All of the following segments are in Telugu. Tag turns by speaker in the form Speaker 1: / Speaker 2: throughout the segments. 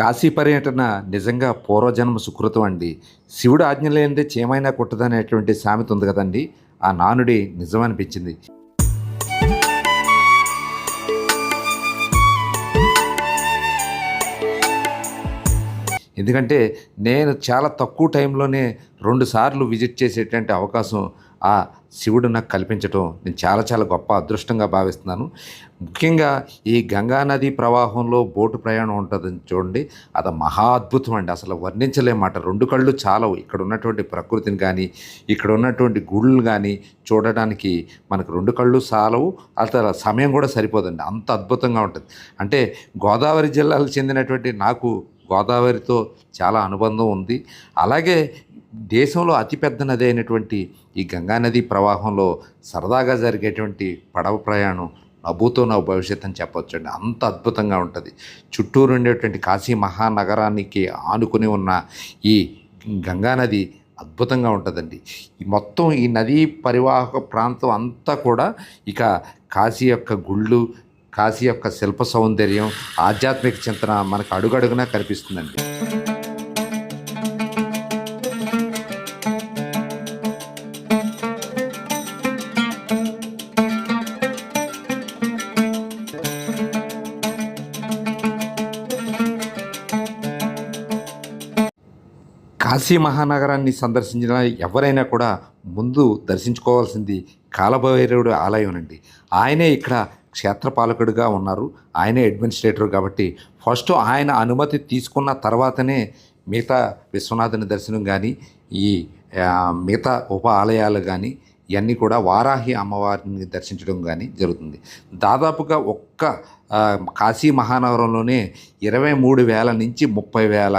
Speaker 1: కాశీ పర్యటన నిజంగా పూర్వజన్మ సుకృతం అండి. శివుడు ఆజ్ఞ లేనిదే చేమైనా కుట్టదనేటువంటి సామెత ఉంది కదండి. ఆ నానుడి నిజమనిపించింది. ఎందుకంటే నేను చాలా తక్కువ టైంలోనే రెండుసార్లు విజిట్ చేసేటువంటి అవకాశం ఆ శివుడు నాకు కల్పించటం నేను చాలా చాలా గొప్ప అదృష్టంగా భావిస్తున్నాను. ముఖ్యంగా ఈ గంగా నది ప్రవాహంలో బోటు ప్రయాణం ఉంటుందని చూడండి. అది మహా అద్భుతం అండి. అసలు వర్ణించలేమాట రెండు కళ్ళు చాలవు. ఇక్కడ ఉన్నటువంటి ప్రకృతిని కానీ ఇక్కడ ఉన్నటువంటి గుళ్ళు కానీ చూడడానికి మనకు రెండు కళ్ళు చాలవు. అసలు సమయం కూడా సరిపోదండి. అంత అద్భుతంగా ఉంటుంది. అంటే గోదావరి జిల్లాకు చెందినటువంటి నాకు గోదావరితో చాలా అనుబంధం ఉంది. అలాగే దేశంలో అతిపెద్ద నది అయినటువంటి ఈ గంగా నది ప్రవాహంలో సరదాగా జరిగేటువంటి పడవ ప్రయాణం నవ్వుతో నా భవిష్యత్ అని చెప్పొచ్చండి. అంత అద్భుతంగా ఉంటుంది. చుట్టూరు ఉండేటువంటి కాశీ మహానగరానికి ఆనుకుని ఉన్న ఈ గంగా నది అద్భుతంగా ఉంటుందండి. ఈ మొత్తం ఈ నదీ పరివాహక ప్రాంతం అంతా కూడా ఇక కాశీ యొక్క గుళ్ళు కాశీ యొక్క శిల్ప సౌందర్యం ఆధ్యాత్మిక చింతన మనకు అడుగడుగునా కనిపిస్తుందండి. కాశీ మహానగరాన్ని సందర్శించిన ఎవరైనా కూడా ముందు దర్శించుకోవాల్సింది కాలభైరవుడు ఆలయం అండి ఆయనే ఇక్కడ క్షేత్రపాలకుడిగా ఉన్నారు. ఆయనే అడ్మినిస్ట్రేటర్ కాబట్టి ఫస్ట్ ఆయన అనుమతి తీసుకున్న తర్వాతనే మిగతా విశ్వనాథుని దర్శనం కానీ ఈ మిగతా ఉప ఆలయాలు కానీ ఇవన్నీ కూడా వారాహి అమ్మవారిని దర్శించడం కానీ జరుగుతుంది. దాదాపుగా ఒక్క కాశీ మహానగరంలోనే ఇరవై మూడు వేల నుంచి ముప్పై వేల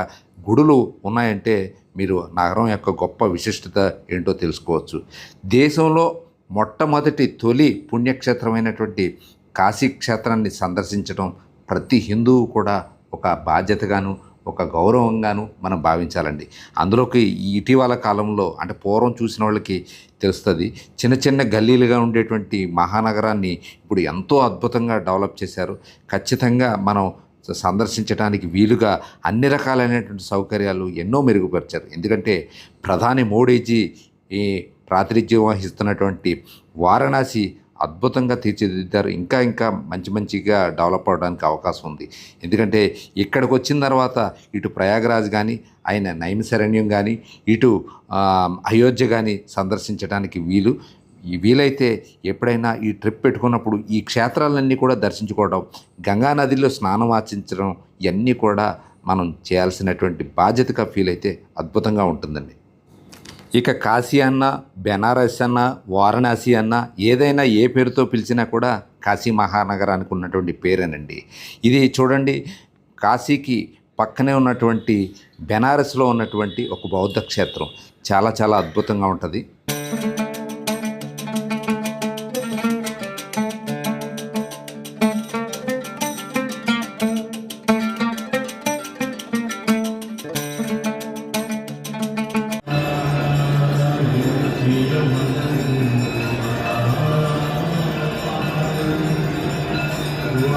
Speaker 1: గుడులు ఉన్నాయంటే మీరు నగరం యొక్క గొప్ప విశిష్టత ఏంటో తెలుసుకోవచ్చు. దేశంలో మొట్టమొదటి తొలి పుణ్యక్షేత్రమైనటువంటి కాశీ క్షేత్రాన్ని సందర్శించడం ప్రతి హిందువు కూడా ఒక బాధ్యతగాను ఒక గౌరవంగాను మనం భావించాలండి. అందులోకి ఇటీవల కాలంలో అంటే పూర్వం చూసిన వాళ్ళకి తెలుస్తుంది. చిన్న చిన్న గల్లీలుగా ఉండేటువంటి మహానగరాన్ని ఇప్పుడు ఎంతో అద్భుతంగా డెవలప్ చేశారు. ఖచ్చితంగా మనం సందర్శించడానికి వీలుగా అన్ని రకాలైనటువంటి సౌకర్యాలు ఎన్నో మెరుగుపరిచారు. ఎందుకంటే ప్రధాని మోడీజీ ఈ ప్రాతినిధ్యం వహిస్తున్నటువంటి వారణాసి అద్భుతంగా తీర్చిదిద్దారు. ఇంకా ఇంకా మంచి మంచిగా డెవలప్ అవడానికి అవకాశం ఉంది. ఎందుకంటే ఇక్కడికి వచ్చిన తర్వాత ఇటు ప్రయాగరాజ్ కానీ ఆయన నైమిశరణ్యం కానీ ఇటు అయోధ్య కానీ సందర్శించడానికి వీలు. వీలైతే ఎప్పుడైనా ఈ ట్రిప్ పెట్టుకున్నప్పుడు ఈ క్షేత్రాలన్నీ కూడా దర్శించుకోవడం గంగా నదిలో స్నానం ఆచరించడం ఇవన్నీ కూడా మనం చేయాల్సినటువంటి బాధ్యతగా ఫీల్ అయితే అద్భుతంగా ఉంటుందండి. ఇక కాశీ అన్న బెనారస్ అన్న వారణాసి అన్న ఏదైనా ఏ పేరుతో పిలిచినా కూడా కాశీ మహానగరానికి ఉన్నటువంటి పేరేనండి. ఇది చూడండి కాశీకి పక్కనే ఉన్నటువంటి బెనారస్లో ఉన్నటువంటి ఒక బౌద్ధ క్షేత్రం. చాలా చాలా అద్భుతంగా ఉంటుంది. కాశీ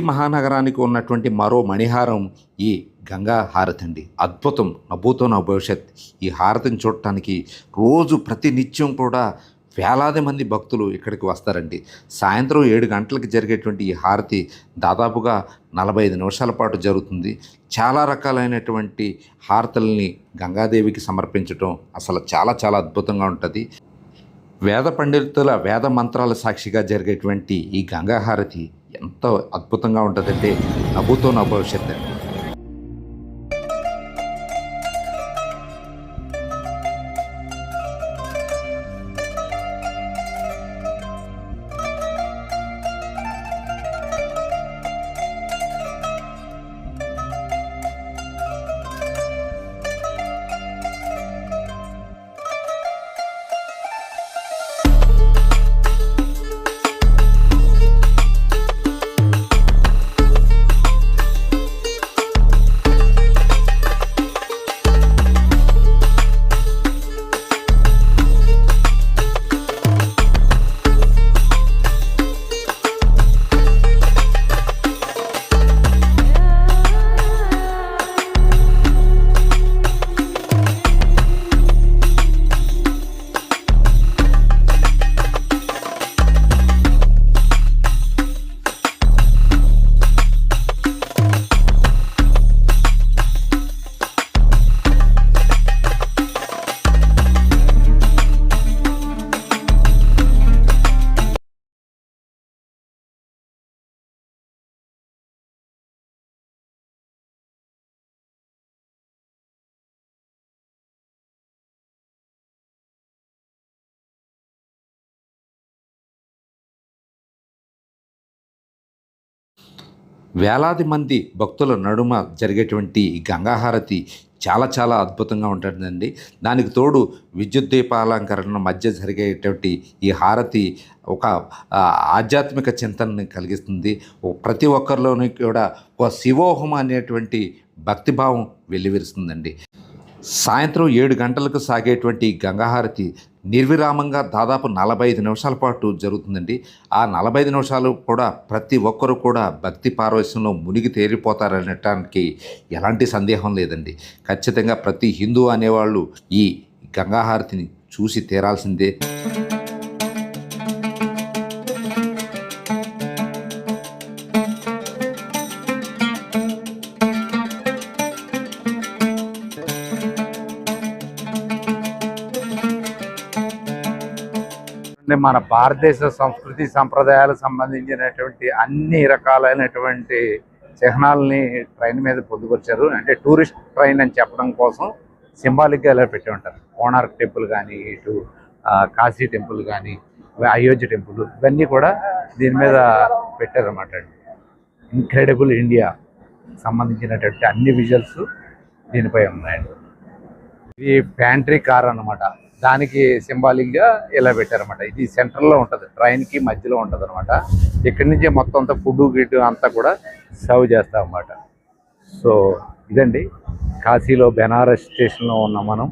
Speaker 1: మహానగరానికి ఉన్నటువంటి మరో మణిహారం ఈ గంగా హారతి అండి అద్భుతం. నభూతో నా భవిష్యత్. ఈ హారతిని చూడటానికి రోజు ప్రతి నిత్యం కూడా వేలాది మంది భక్తులు ఇక్కడికి వస్తారండి. సాయంత్రం ఏడు గంటలకు జరిగేటువంటి ఈ హారతి దాదాపుగా నలభై ఐదు నిమిషాల పాటు జరుగుతుంది. చాలా రకాలైనటువంటి హారతుల్ని గంగాదేవికి సమర్పించడం అసలు చాలా చాలా అద్భుతంగా ఉంటుంది. వేద పండితుల వేద మంత్రాల సాక్షిగా జరిగేటువంటి ఈ గంగా హారతి ఎంతో అద్భుతంగా ఉంటుందంటే నవ్వుతో నా భవిష్యత్తు వేలాది మంది భక్తుల నడుమ జరిగేటువంటి ఈ గంగాహారతి చాలా చాలా అద్భుతంగా ఉంటుందండి. దానికి తోడు విద్యుత్ దీపాలంకరణ మధ్య జరిగేటువంటి ఈ హారతి ఒక ఆధ్యాత్మిక చింతనని కలిగిస్తుంది. ప్రతి ఒక్కరిలోని కూడా ఒక శివోహం అనేటువంటి భక్తిభావం వెల్లివిరుస్తుందండి సాయంత్రం ఏడు గంటలకు సాగేటువంటి గంగాహారతి నిర్విరామంగా దాదాపు నలభై ఐదు నిమిషాల పాటు జరుగుతుందండి. ఆ నలభై ఐదు నిమిషాలు కూడా ప్రతి ఒక్కరు కూడా భక్తి పార్వశ్యంలో మునిగి తేలిపోతారనటానికి ఎలాంటి సందేహం లేదండి. ఖచ్చితంగా ప్రతి హిందూ అనేవాళ్ళు ఈ గంగాహారతిని చూసి తీరాల్సిందే.
Speaker 2: అంటే మన భారతదేశ సంస్కృతి సంప్రదాయాలకు సంబంధించినటువంటి అన్ని రకాలైనటువంటి చిహ్నాలని ట్రైన్ మీద పొందుపరిచారు. అంటే టూరిస్ట్ ట్రైన్ అని చెప్పడం కోసం సింబాలిక్గా ఇలా పెట్టి ఉంటారు. కోణార్క్ టెంపుల్ కానీ ఇటు కాశీ టెంపుల్ కానీ అయోధ్య టెంపుల్ ఇవన్నీ కూడా దీని మీద పెట్టారన్నమాట ఇన్క్రెడిబుల్ ఇండియా సంబంధించినటువంటి అన్ని విజువల్స్ దీనిపై ఉన్నాయండి. ఇది ప్యాంట్రీ కార్ అన్నమాట. దానికి సింబాలిక్గా ఇలా పెట్టారనమాట ఇది సెంటర్లో ఉంటుంది. ట్రైన్కి మధ్యలో ఉంటుంది అనమాట ఇక్కడి నుంచి మొత్తం అంతా ఫుడ్ గిట్ అంతా కూడా సర్వ్ చేస్తాం అన్నమాట సో ఇదండి. కాశీలో బెనారస్ స్టేషన్లో ఉన్నాం మనం.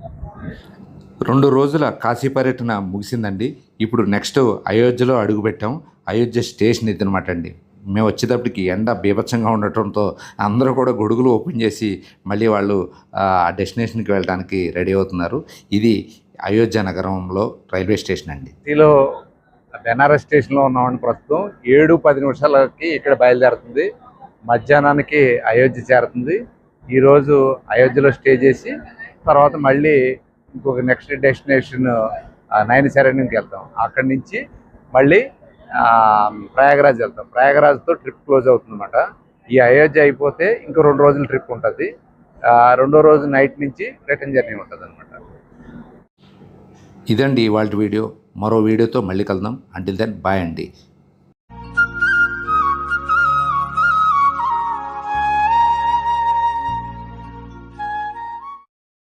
Speaker 1: రెండు రోజుల కాశీ పర్యటన ముగిసిందండి. ఇప్పుడు నెక్స్ట్ అయోధ్యలో అడుగుపెట్టాం. అయోధ్య స్టేషన్ ఇది అనమాట అండి. మేము వచ్చేటప్పటికి ఎండ బీభత్సంగా ఉండటంతో అందరూ కూడా గొడుగులు ఓపెన్ చేసి మళ్ళీ వాళ్ళు ఆ డెస్టినేషన్కి వెళ్ళడానికి రెడీ అవుతున్నారు. ఇది అయోధ్య నగరంలో రైల్వే స్టేషన్ అండి.
Speaker 2: దీనిలో బెనారస్ స్టేషన్లో ప్రస్తుతం. ఏడు పది నిమిషాలకి ఇక్కడ బయలుదేరుతుంది. మధ్యాహ్నానికి అయోధ్య చేరుతుంది. ఈ రోజు అయోధ్యలో స్టే చేసి తర్వాత మళ్ళీ ఇంకొక నెక్స్ట్ డెస్టినేషన్ నైన్ శరణ్యంకి వెళ్తాం. అక్కడి నుంచి మళ్ళీ ప్రయాగరాజ్ వెళ్తాం. ప్రయాగరాజ్తో ట్రిప్ క్లోజ్ అవుతుందన్నమాట. ఈ అయోధ్య అయిపోతే ఇంకో రెండు రోజుల ట్రిప్ ఉంటుంది. రెండో రోజు నైట్ నుంచి రిటర్న్ జర్నీ ఉంటుంది అనమాట
Speaker 1: ఇదండి ఇవాళ వీడియో. మరో వీడియోతో మళ్ళీ కలుద్దాం. అంటిల్ దెన్ బాయ్ అండి.